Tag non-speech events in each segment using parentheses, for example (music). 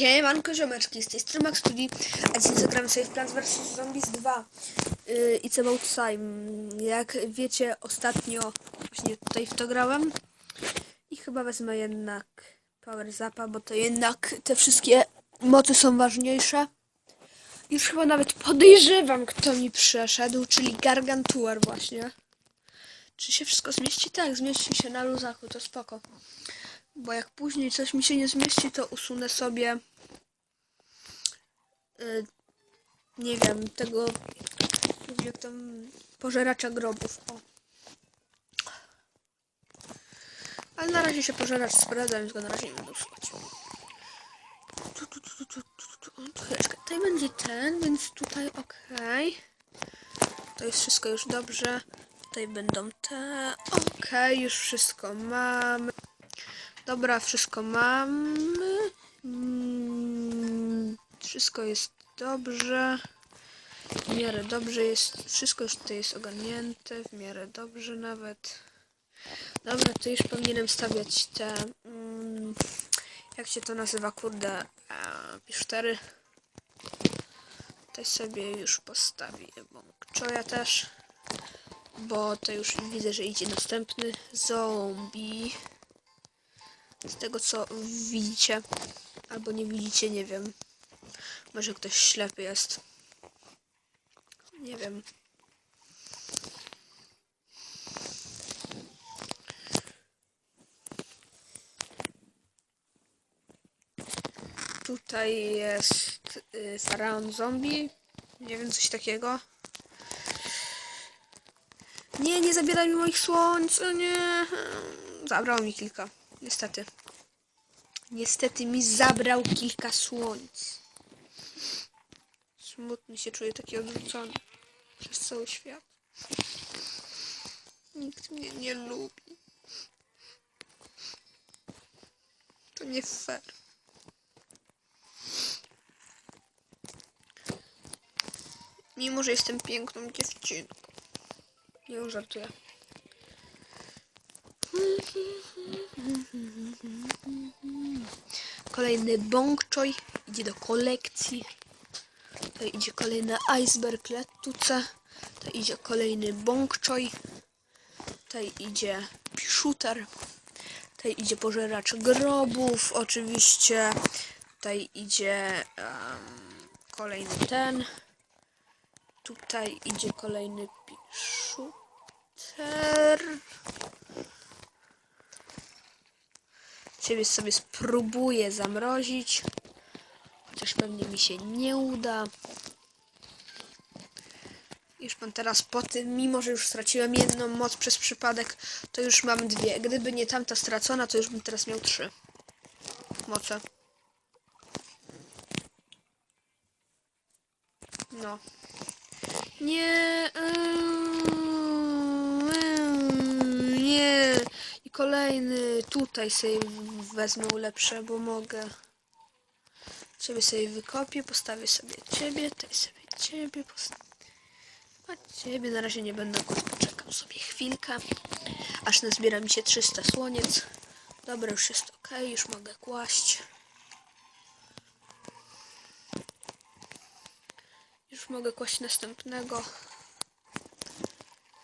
Siemanko ziomeczki, z tej strony Max Studi, a dzisiaj zagramy sobie w Plants vs Zombies 2 yy, It's about time. Jak wiecie, ostatnio właśnie tutaj w to grałem i chyba wezmę jednak Power Zapa, bo to jednak te wszystkie mocy są ważniejsze. Już chyba nawet podejrzewam, kto mi przeszedł, czyli Gargantuar właśnie. Czy się wszystko zmieści? Tak, zmieści się na luzaku, to spoko. Bo jak później coś mi się nie zmieści, to usunę sobie y, nie wiem, tego jak tam pożeracza grobów. O. Ale na razie się pożeracz sprawdza, więc go na razie nie będę usuwać. Chwileczkę. Tutaj będzie ten, więc tutaj ok. To jest wszystko już dobrze. Tutaj będą te. Ok, już wszystko mamy. Dobra, wszystko mamy. Wszystko jest dobrze. W miarę dobrze jest. Wszystko już tutaj jest ogarnięte. W miarę dobrze nawet. Dobra, to już powinienem stawiać te. Mm, jak się to nazywa, kurde? Pisztery. Tutaj sobie już postawię Bąkczoja też. Bo to już widzę, że idzie następny zombie. Z tego co widzicie, albo nie widzicie, nie wiem. Może ktoś ślepy jest. Nie wiem. Tutaj jest y, faraon zombie. Nie wiem, coś takiego. Nie, nie zabieraj mi moich słońc, nie. Zabrał mi kilka. Niestety. Niestety mi zabrał kilka słońc. Smutny się czuję taki odrzucony przez cały świat. Nikt mnie nie lubi. To nie fair. Mimo, że jestem piękną dziewczynką. Nie żartuję. Kolejny bąkczoj idzie do kolekcji. To idzie kolejny iceberg letuce. To idzie kolejny bąkczoj. Tutaj idzie shooter. Tutaj idzie pożeracz grobów, oczywiście. Tutaj idzie um, kolejny ten. Tutaj idzie kolejny shooter. Ciebie sobie spróbuję zamrozić. Pewnie mi się nie uda. Już mam teraz po tym, mimo że już straciłem jedną moc przez przypadek, to już mam dwie. Gdyby nie tamta stracona, to już bym teraz miał trzy moce. No. Nie. yy, Nie. I kolejny tutaj sobie wezmę lepsze, bo mogę. Ciebie sobie wykopię, postawię sobie ciebie, tutaj sobie ciebie. A ciebie na razie nie będę akurat poczekam sobie chwilkę. Aż nazbiera mi się 300 słoniec. Dobra, już jest ok, już mogę kłaść. Już mogę kłaść następnego.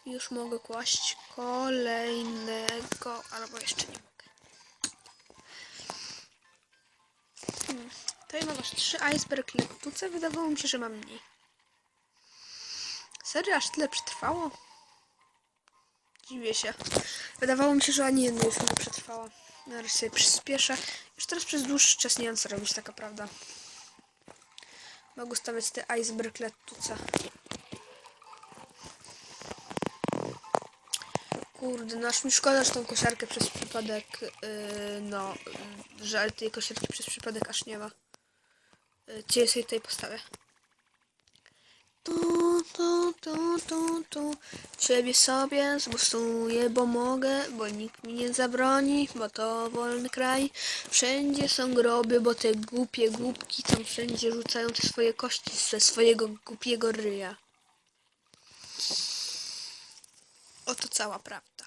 Już mogę kłaść kolejnego, albo jeszcze nie mogę. Hmm. Tutaj mam aż trzy iceberg lektuce. Wydawało mi się, że mam mniej. Serio, aż tyle przetrwało? Dziwię się. Wydawało mi się, że ani jedna już nie przetrwała. Na razie sobie przyspieszę. Już teraz przez dłuższy czas nie wiem co robić, taka prawda. Mogę stawiać te iceberg lektuce. Kurde, no aż mi szkoda, że tą kosiarkę przez przypadek, yy, no, że tej kosiarki przez przypadek aż nie ma. Sobie tutaj postawię. Tu, tu, tu, tu, tu. Ciebie sobie zbustuję, bo mogę, bo nikt mi nie zabroni, bo to wolny kraj. Wszędzie są groby, bo te głupie głupki tam wszędzie rzucają te swoje kości ze swojego głupiego ryja. Oto cała prawda.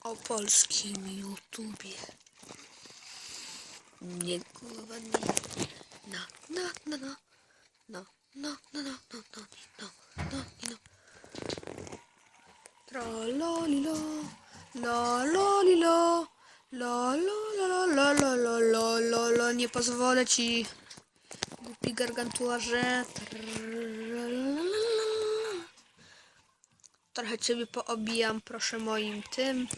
O polskim YouTubie. Nie, kurwa, nie. No, no, no, no. No, no, no, no, no, no, no, no, no. Trololilo, lo, lo, li, lo, lo, lo, lo, lo, lo, lo, lo, lo, lo, nie pozwolę ci, głupi gargantuarze. Trochę ciebie poobijam, proszę moim tym.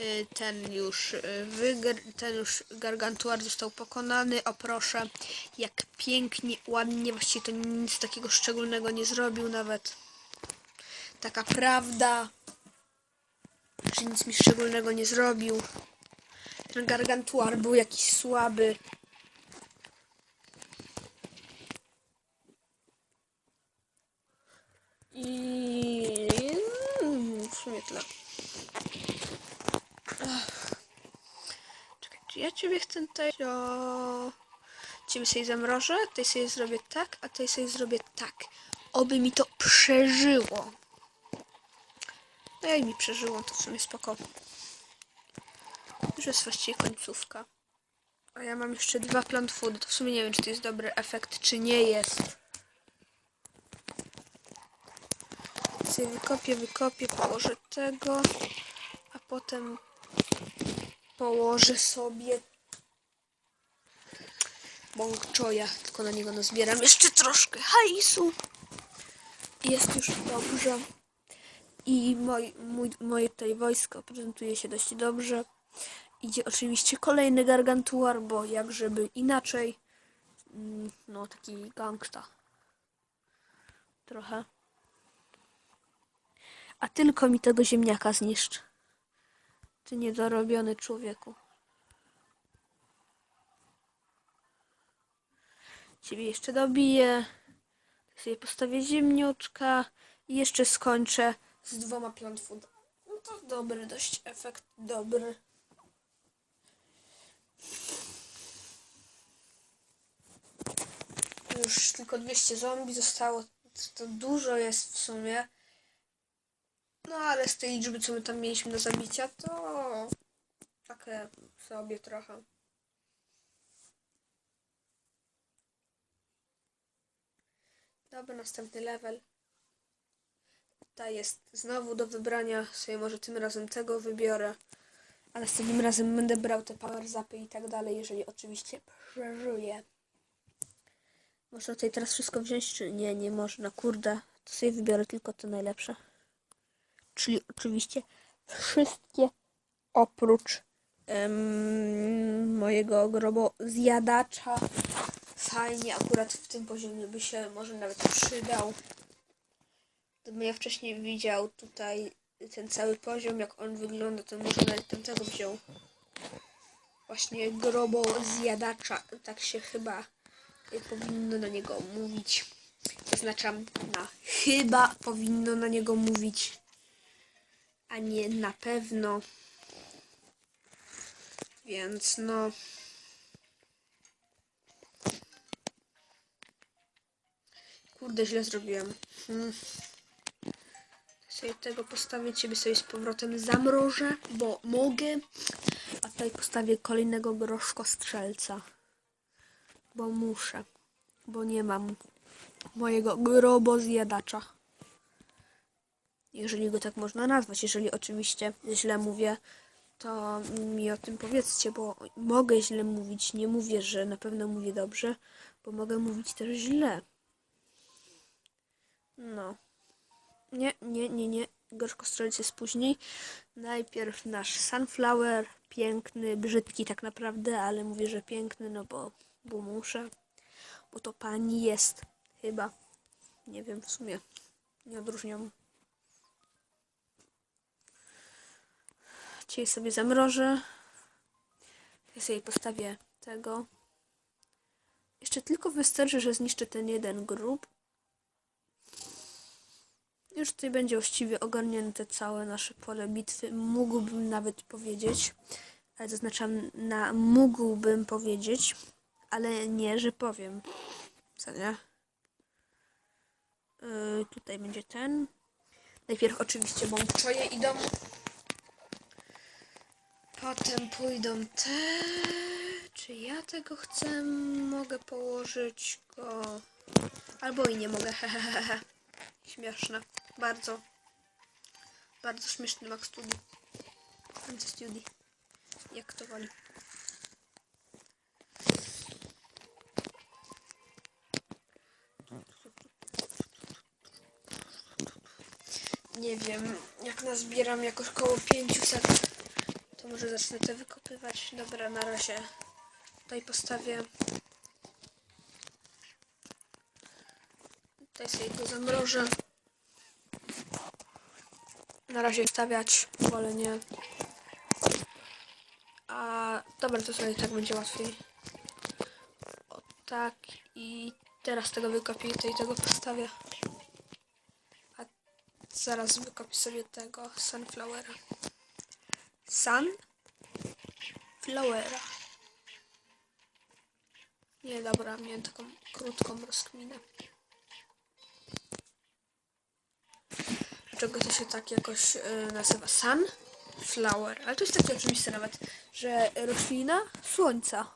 Y, Ten już y, wygr- ten już gargantuar został pokonany. O proszę, jak pięknie, ładnie, właściwie to nic takiego szczególnego nie zrobił nawet. Taka prawda, że nic mi szczególnego nie zrobił. Ten gargantuar był jakiś słaby. I mm, w sumie tyle. Czekaj, czy ciebie chcę tutaj... O... Ciebie sobie zamrożę, tej sobie zrobię tak, a tej sobie zrobię tak. Oby mi to przeżyło. No jak mi przeżyło, to w sumie spoko. Już jest właściwie końcówka. A ja mam jeszcze dwa plant food, to w sumie nie wiem, czy to jest dobry efekt, czy nie jest. Sobie wykopię, wykopię, położę tego, a potem położę sobie bąk choya, tylko na niego nazbieram jeszcze troszkę hajsu. Jest już dobrze. I moj, mój, moje tutaj wojsko prezentuje się dość dobrze. Idzie oczywiście kolejny gargantuar, bo jak żeby inaczej. Mm, No, taki gangsta. Trochę. A tylko mi tego ziemniaka zniszcz. Ty niedorobiony człowieku. Ciebie jeszcze dobiję. Sobie postawię ziemniuczka i jeszcze skończę z dwoma plant food. No to dobry dość efekt, dobry. Już tylko 200 zombie zostało. To dużo jest w sumie. No ale z tej liczby, co my tam mieliśmy do zabicia, to takie sobie trochę. Dobra, następny level. Ta jest znowu do wybrania. Sobie może tym razem tego wybiorę. A następnym razem będę brał te power zapy i tak dalej, jeżeli oczywiście przeżyję. Można tutaj teraz wszystko wziąć, czy nie? Nie można. Kurde, to sobie wybiorę tylko te najlepsze. Czyli oczywiście wszystkie oprócz mojego grobo zjadacza. Fajnie, akurat w tym poziomie by się może nawet przydał. Gdybym ja wcześniej widział tutaj ten cały poziom, jak on wygląda, to może nawet tamtego wziął. Właśnie grobo zjadacza, tak się chyba y, powinno na niego mówić. Zaznaczam na chyba powinno na niego mówić, a nie na pewno. Więc no. Kurde, źle zrobiłem. Hmm. Sobie tego postawię, ciebie sobie z powrotem zamrożę, bo mogę. A tutaj postawię kolejnego groszko strzelca. Bo muszę. Bo nie mam mojego grobozjadacza. Jeżeli go tak można nazwać. Jeżeli oczywiście źle mówię, to mi o tym powiedzcie, bo mogę źle mówić. Nie mówię, że na pewno mówię dobrze, bo mogę mówić też źle. No. Nie, nie, nie, nie. Gorzko strzelec jest później. Najpierw nasz Sunflower. Piękny, brzydki tak naprawdę, ale mówię, że piękny, no bo, bo muszę. Bo to pani jest. Chyba. Nie wiem w sumie. Nie odróżniam. Dzisiaj sobie zamrożę. Ja sobie postawię tego. Jeszcze tylko wystarczy, że zniszczę ten jeden grób. Już tutaj będzie właściwie ogarnięte całe nasze pole bitwy. Mógłbym nawet powiedzieć, ale zaznaczam na mógłbym powiedzieć, ale nie, że powiem. Co nie? Yy, tutaj będzie ten. Najpierw oczywiście bąkczoje idą. Potem pójdą te Czy ja tego chcę? Mogę położyć go. Albo i nie mogę. (laughs) Śmieszne. Bardzo. Bardzo śmieszny Max Studi. Anti-Studi. Jak kto woli. Nie wiem, jak nazbieram jakoś koło 500, to może zacznę te wykopywać. Dobra, na razie tutaj postawię. Tutaj sobie go zamrożę. Na razie stawiać, wolę nie. A dobra, to sobie tak będzie łatwiej. O tak i teraz tego wykopię to i tego postawię. A zaraz wykopię sobie tego sunflowera. Sunflowera. Nie, dobra, miałem taką krótką rozkminę. Dlaczego to się tak jakoś y, nazywa? Sunflower. Ale to jest takie oczywiste nawet, że roślina słońca.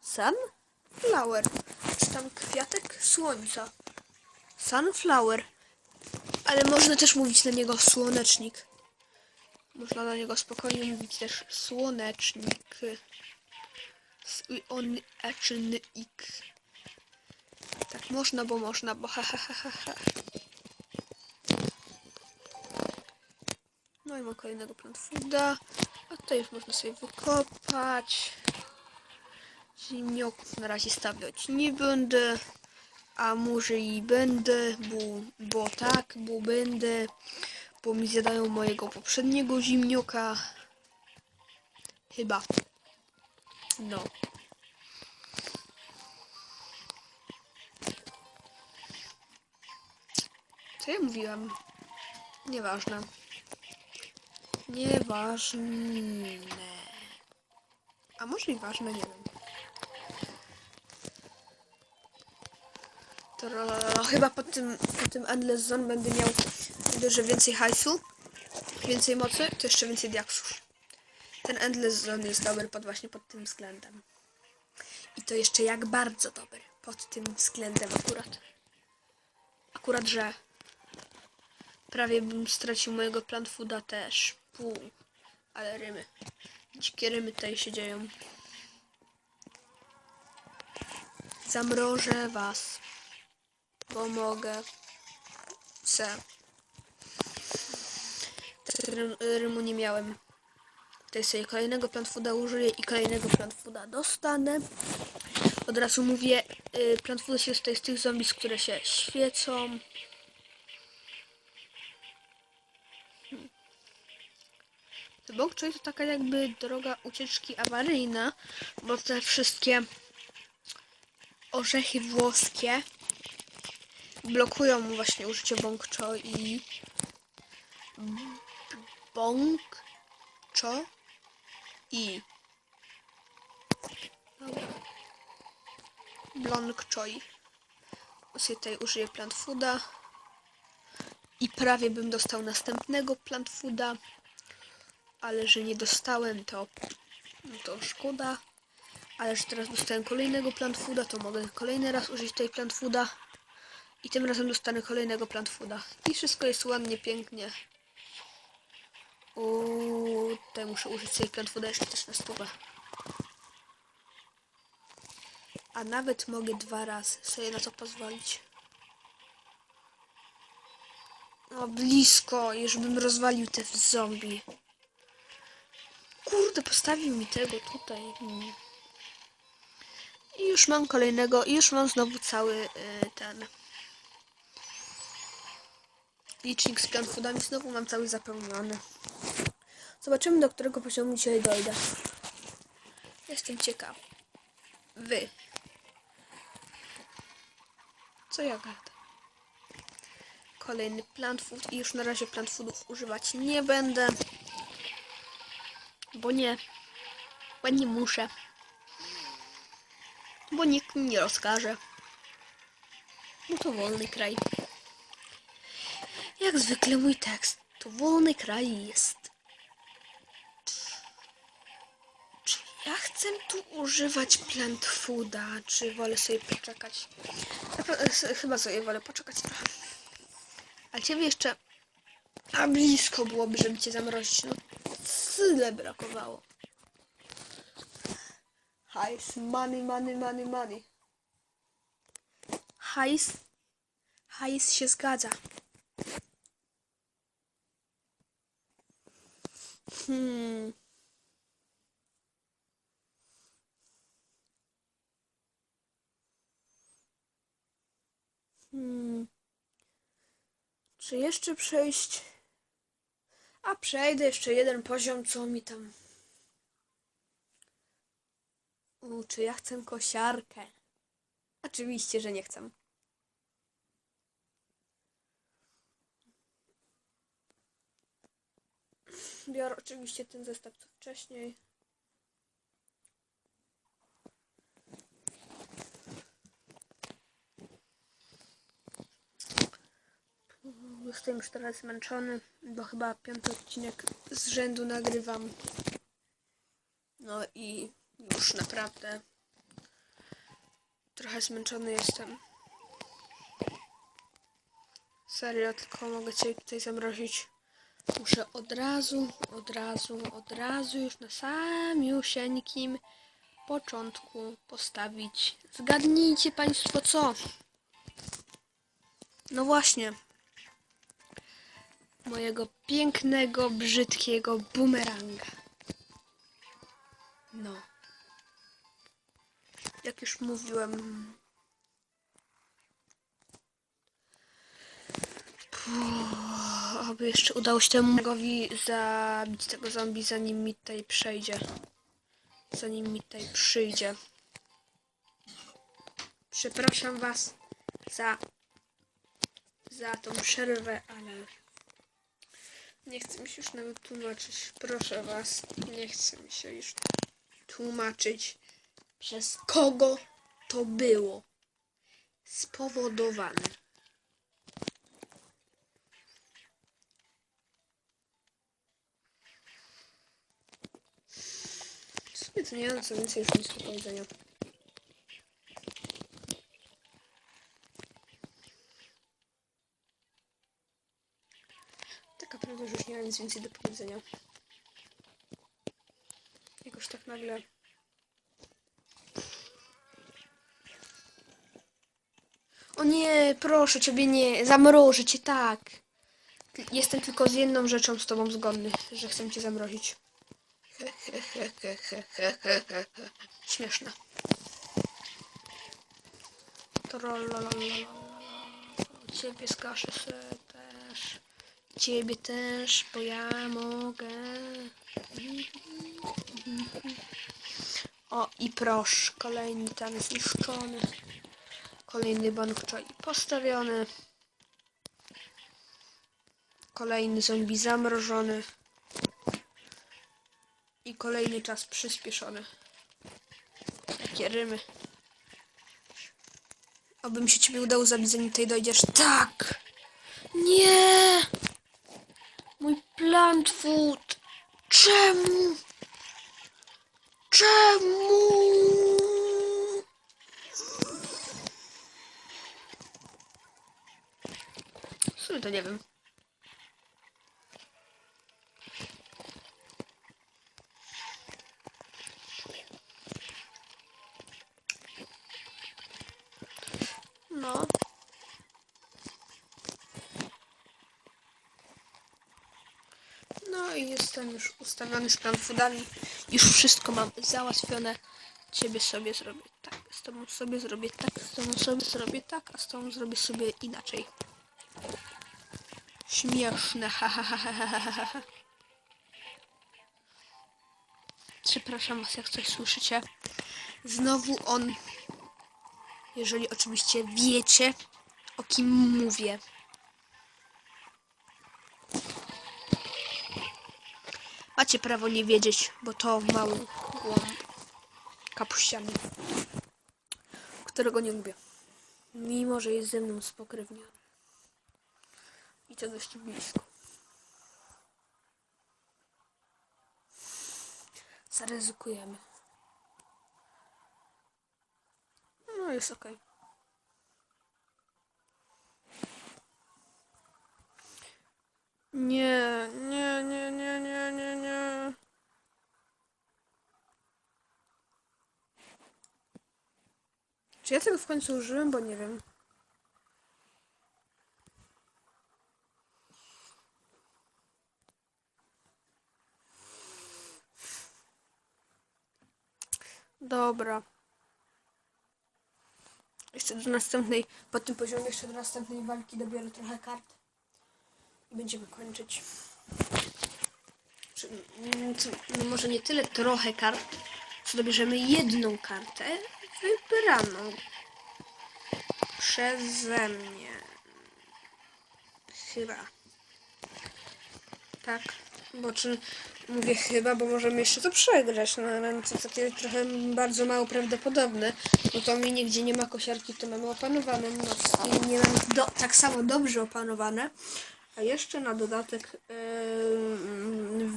Sunflower. Czy tam kwiatek słońca. Sunflower. Ale można też mówić na niego słonecznik. Można na niego spokojnie mówić też słonecznik. Słonecznik. Tak można, bo można, bo ha ha ha ha. No i mam kolejnego plant fooda. A tutaj już można sobie wykopać. Ziemnioków na razie stawiać nie będę. A może i będę, bo, bo tak, bo będę. Bo mi zjadają mojego poprzedniego zimnioka. Chyba. No. Co ja mówiłam? Nieważne. Nieważne. A może i ważne, nie wiem. Trolala. Chyba po tym, po tym Endless Zone będę miał dużo więcej hajsu, więcej mocy, to jeszcze więcej diaksów. Ten Endless Zone jest dobry pod właśnie pod tym względem. I to jeszcze jak bardzo dobry pod tym względem akurat. Akurat, że prawie bym stracił mojego plant fooda też. Pół. Ale rymy. Dzikie rymy tutaj się dzieją. Zamrożę was. Bo mogę. Se. Rym, rymu nie miałem. Tutaj sobie kolejnego plant fooda użyję i kolejnego plant fooda dostanę. Od razu mówię, y, plant food jest tutaj z tych zombies, które się świecą. The Bok Choy to taka jakby droga ucieczki awaryjna, bo te wszystkie orzechy włoskie blokują właśnie użycie cho i bąk cho i. Blonk choi sobie tutaj użyję plant fooda. I prawie bym dostał następnego plant fooda ale że nie dostałem to no to szkoda. Ale że teraz dostałem kolejnego plant fooda to mogę kolejny raz użyć tej plant fooda. I tym razem dostanę kolejnego plant fooda. I wszystko jest ładnie, pięknie Uuu, tutaj muszę użyć fooda jeszcze też na stówę a nawet mogę dwa razy sobie na to pozwolić no blisko, już bym rozwalił te zombie Kurde, postawił mi tego tutaj. I już mam kolejnego, i już mam znowu cały y, ten licznik z planfoodami. Znowu mam cały zapełniony. Zobaczymy, do którego poziomu dzisiaj dojdę. Jestem ciekaw. Wy. Co ja gadam? Kolejny plant food i już na razie plant foodów używać nie będę. Bo nie. Bo nie muszę. Bo nikt mi nie rozkaże. Bo to wolny kraj. Jak zwykle mój tekst. To wolny kraj jest. Chcę tu używać plant fooda, czy wolę sobie poczekać? Chyba sobie wolę poczekać trochę. Ale ciebie jeszcze... A blisko byłoby, żeby cię zamrozić. No, tyle brakowało. Hajs, money, money, money, money. Hajs. Hajs się zgadza. Hmm. Hmm. Czy jeszcze przejść? A przejdę jeszcze jeden poziom, co mi tam. U, czy ja chcę kosiarkę? Oczywiście, że nie chcę. Biorę oczywiście ten zestaw co wcześniej. Jestem już teraz zmęczony, bo chyba piąty odcinek z rzędu nagrywam. No i już naprawdę trochę zmęczony jestem. Serio, tylko mogę cię tutaj zamrozić. Muszę od razu, od razu, od razu już na samiusieńkim początku postawić. Zgadnijcie Państwo co? No właśnie. Mojego pięknego, brzydkiego bumeranga. No. Jak już mówiłem. Puh, Oby jeszcze udało się temu zabić tego zombie, zanim mi tutaj przejdzie. Zanim mi tutaj przyjdzie. Przepraszam was za za tą przerwę, ale nie chcę mi się już nawet tłumaczyć. Proszę was, nie chcę mi się już tłumaczyć, przez kogo to było spowodowane. W sumie to nie mam co więcej już nic do powiedzenia. Tak naprawdę już nie mam nic więcej do powiedzenia. Jakoś tak nagle. O nie, proszę ciebie nie, zamrożę cię tak. Jestem tylko z jedną rzeczą z tobą zgodny, że chcę cię zamrozić. (laughs) Śmieszne. Trollololololol. Ciebie skaszę se też. Ciebie też, bo ja mogę. O, i proszę, kolejny tam zniszczony. Kolejny bank czai postawiony. Kolejny zombie zamrożony. I kolejny czas przyspieszony. Jakie rymy. Oby mi się ciebie udało zabić, zanim tutaj dojdziesz. Tak! Nie! Food! Czemu? Czemu? W sumie to nie wiem. Już ustawiony z foodami. Już wszystko mam załatwione. Ciebie sobie zrobię tak, z tobą sobie zrobię tak, z tobą sobie zrobię tak, a z tobą zrobię sobie inaczej. Śmieszne, ha ha ha ha ha, ha ha. Przepraszam was, jak coś słyszycie. Znowu on, jeżeli oczywiście wiecie, o kim mówię. Macie prawo nie wiedzieć, bo to mały głąb kapuściany, którego nie lubię. Mimo, że jest ze mną spokrewniony. I to dość blisko. Zaryzykujemy. No jest okej. Nie, nie, nie, nie, nie, nie. Czy ja tego w końcu użyłem, bo nie wiem. Dobra. Jeszcze do następnej, po tym poziomie jeszcze do następnej walki dobiorę trochę kart i będziemy kończyć. Czy, mm, no może nie tyle trochę kart, co dobierzemy jedną kartę wybraną przeze mnie. Chyba. Tak. Bo czy mówię chyba, bo możemy jeszcze to przegrać, no ale to takie trochę bardzo mało prawdopodobne. No to mi nigdzie nie ma kosiarki, to mamy opanowane. No nie mam do, tak samo dobrze opanowane. A jeszcze na dodatek yy,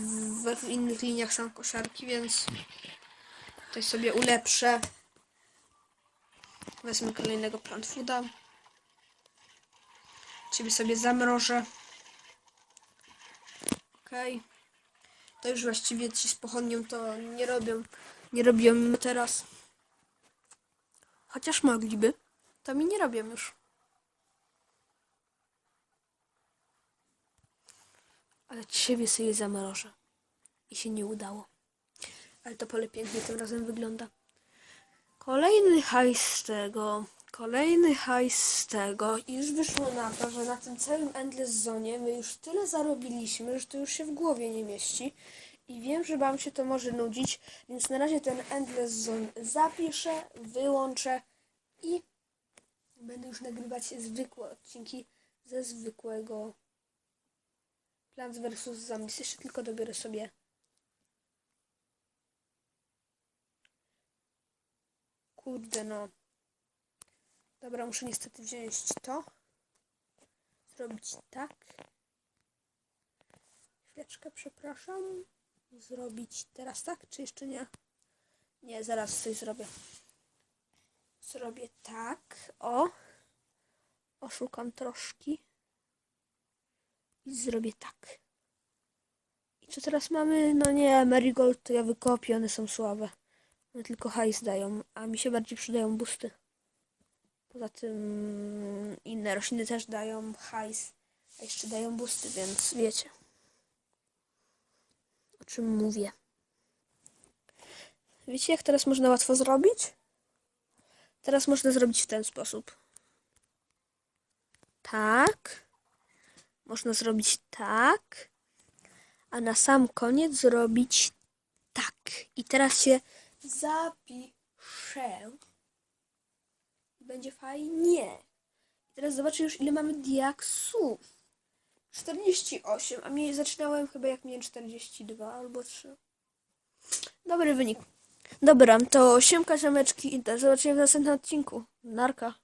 we w innych liniach są kosiarki, więc tutaj sobie ulepszę. Wezmę kolejnego plant fooda. Ciebie sobie zamrożę. Okej. To już właściwie ci z pochodnią to nie robią. Nie robią teraz. Chociaż mogliby. To mi nie robią już. Ale ciebie sobie zamrożę. I się nie udało. Ale to pole pięknie tym razem wygląda. Kolejny hajs z tego. Kolejny hajs z tego. I już wyszło na to, że na tym całym Endless Zone my już tyle zarobiliśmy, że to już się w głowie nie mieści. I wiem, że wam się to może nudzić, więc na razie ten Endless Zone zapiszę, wyłączę i będę już nagrywać zwykłe odcinki ze zwykłego Plants vs. Zombies. Jeszcze tylko dobiorę sobie Kurde no. Dobra, muszę niestety wziąć to. Zrobić tak. Chwileczkę, przepraszam. Zrobić teraz tak, czy jeszcze nie? Nie, zaraz coś zrobię. Zrobię tak. O. Oszukam troszki. I zrobię tak. I co teraz mamy? No nie, Marigold to ja wykopię, one są słabe. One tylko hajs dają, a mi się bardziej przydają busty. Poza tym inne rośliny też dają hajs, a jeszcze dają busty, więc wiecie. O czym mówię. Wiecie, jak teraz można łatwo zrobić? Teraz można zrobić w ten sposób. Tak. Można zrobić tak. A na sam koniec zrobić tak. I teraz się zapiszę. Będzie fajnie. I teraz zobaczę już ile mamy diaksów. 48, a mnie zaczynałem chyba jak miałem 42 albo 3. Dobry wynik. Dobra, to siemka ziomeczki i do zobaczenia w następnym odcinku. Narka.